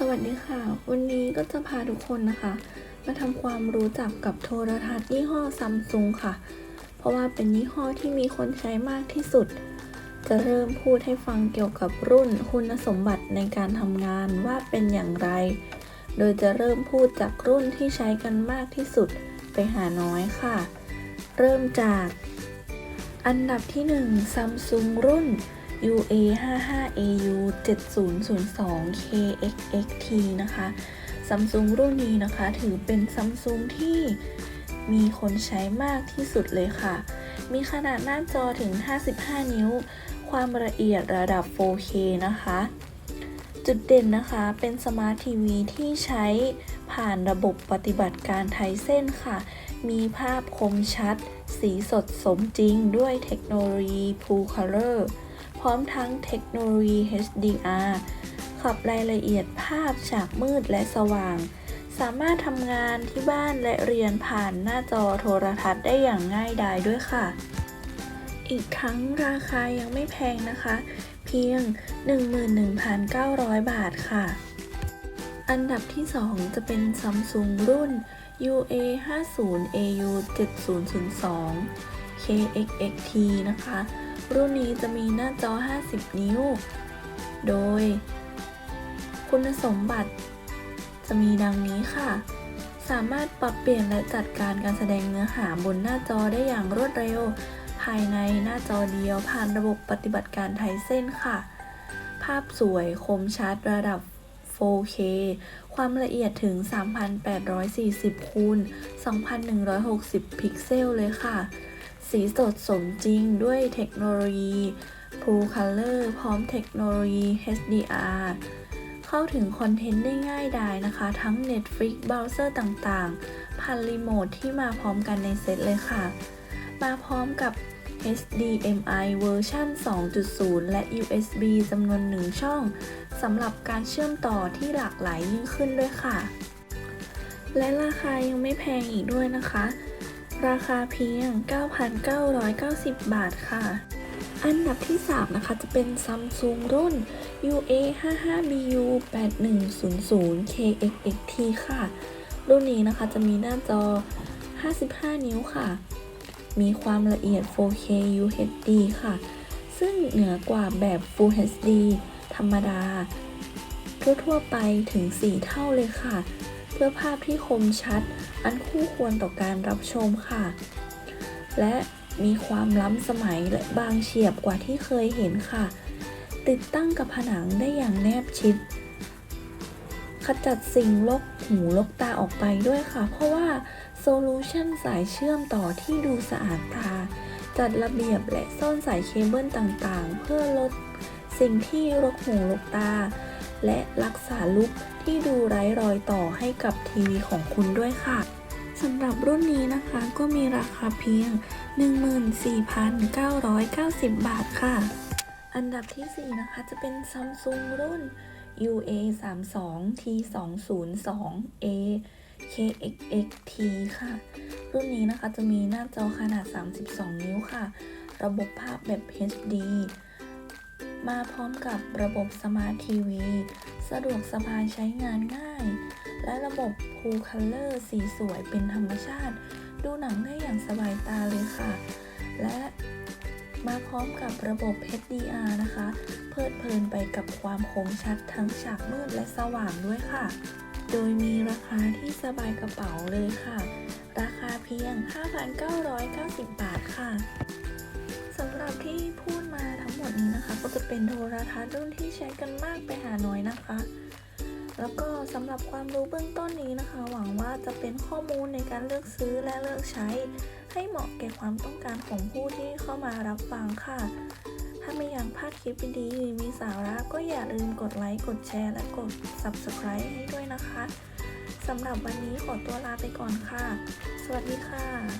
สวัสดีค่ะ วันนี้ก็จะพาทุกคนนะคะ มาทำความรู้จักกับโทรทัศน์ยี่ห้อซัมซุงค่ะ เพราะว่าเป็นยี่ห้อที่มีคนใช้มากที่สุด จะเริ่มพูดให้ฟังเกี่ยวกับรุ่นคุณสมบัติในการทำงานว่าเป็นอย่างไร โดยจะเริ่มพูดจากรุ่นที่ใช้กันมากที่สุดไปหาน้อยค่ะ เริ่มจาก อันดับที่1 Samsung รุ่น UA55AU 7002 KXXT นะคะ Samsung รุ่นนี้นะคะถือเป็น Samsung ที่มีคนใช้มากที่สุดเลยค่ะ มีขนาดหน้าจอถึง 55 นิ้ว ความละเอียดระดับ 4K นะคะ จุดเด่นนะคะเป็นสมาร์ททีวีที่ใช้ผ่านระบบปฏิบัติการไทเส้นค่ะ มีภาพคมชัด สีสดสมจริงด้วยเทคโนโลยี Full Color ร้อมทั้งเทคโนโลยี HDR ขับรายละเอียดภาพฉากมืดและสว่าง สามารถทำงานที่บ้านและเรียนผ่านหน้าจอโทรทัศน์ได้อย่างง่ายดายด้วยค่ะ อีกทั้งราคายังไม่แพงนะคะ เพียง 11,900 บาทค่ะ อันดับที่ 2 จะเป็น Samsung รุ่น UA50AU 7002 KXXT นะคะ รุ่นนี้จะมีหน้าจอ 50 นิ้ว โดย คุณสมบัติ จะมีดังนี้ค่ะ สามารถปรับเปลี่ยนและจัดการการแสดงเนื้อหาบนหน้าจอได้อย่างรวดเร็ว ภายในหน้าจอเดียวผ่านระบบปฏิบัติการไทเส้นค่ะ ภาพสวยคมชัดระดับ 4K ความละเอียดถึง 3,840คูณ2,160 พิกเซลเลยค่ะ สีสดสมจริงด้วยเทคโนโลยี Full Color พร้อมเทคโนโลยี HDR เข้าถึงคอนเทนต์ได้ง่ายดายนะคะ ทั้ง Netflix เบราว์เซอร์ต่างๆ ผ่านรีโมทที่มาพร้อมกันในเซตเลยค่ะ มาพร้อมกับ HDMI เวอร์ชัน2.0 และ USB จำนวนหนึ่งช่องสำหรับการเชื่อมต่อที่หลากหลายยิ่งขึ้นด้วยค่ะ และราคายังไม่แพงอีกด้วยนะคะ ราคาเพียง 9,990 บาทค่ะ อันดับที่ 3 นะคะจะเป็น Samsung รุ่น UA55BU 8100 KXXT ค่ะ รุ่นนี้นะคะจะมีหน้าจอ 55 นิ้วค่ะ มีความละเอียด 4K UHD ค่ะ ซึ่งเหนือกว่าแบบ Full HD ธรรมดา ทั่วๆไปถึง 4 เท่าเลยค่ะ เพื่อภาพที่คมชัด อันคู่ควรต่อการรับชมค่ะ และมีความล้ำสมัยและบางเฉียบกว่าที่เคยเห็นค่ะ ติดตั้งกับผนังได้อย่างแนบชิด ขจัดสิ่งลกหูลกตาออกไปด้วยค่ะ เพราะว่าโซลูชันสายเชื่อมต่อที่ดูสะอาดตา จัดระเบียบและซ่อนสายเคเบิลต่างๆ เพื่อลดสิ่งที่รกหูรกตา และรักษาลุกที่ดูไร้รอยต่อให้กับทีวีของคุณด้วยค่ะสำหรับรุ่นนี้นะคะก็มีราคาเพียง 14,990 บาทค่ะ อันดับที่ 4 นะคะจะเป็น Samsung รุ่น UA32 T202A KXXT ค่ะ รุ่นนี้นะคะจะมีหน้าจอขนาด 32 นิ้วค่ะ ระบบภาพแบบ HD มาพร้อมกับระบบสมาร์ททีวี สะดวกสบายใช้งานง่าย และระบบ Full Color สีสวยเป็นธรรมชาติ ดูหนังได้อย่างสบายตาเลยค่ะ และมาพร้อมกับระบบ HDR นะคะ เพลิดเพลินไปกับความคมชัดทั้งฉากมืดและสว่างด้วยค่ะ โดยมีราคาที่สบายกระเป๋าเลยค่ะ ราคาเพียง 5,990 บาทค่ะ สำหรับที่พูดมา จะเป็นโทรทัศน์รุ่นที่ใช้กันมากไปหาน้อยนะคะ แล้วก็สำหรับความรู้เบื้องต้นนี้นะคะ หวังว่าจะเป็นข้อมูลในการเลือกซื้อและเลือกใช้ ให้เหมาะแก่ความต้องการของผู้ที่เข้ามารับฟังค่ะ ถ้าไม่อยากพลาดคลิปดีๆมีสาระก็อย่าลืมกดไลค์กดแชร์ และกด Subscribe ให้ด้วยนะคะสำหรับวันนี้ขอตัวลาไปก่อนค่ะ สวัสดีค่ะ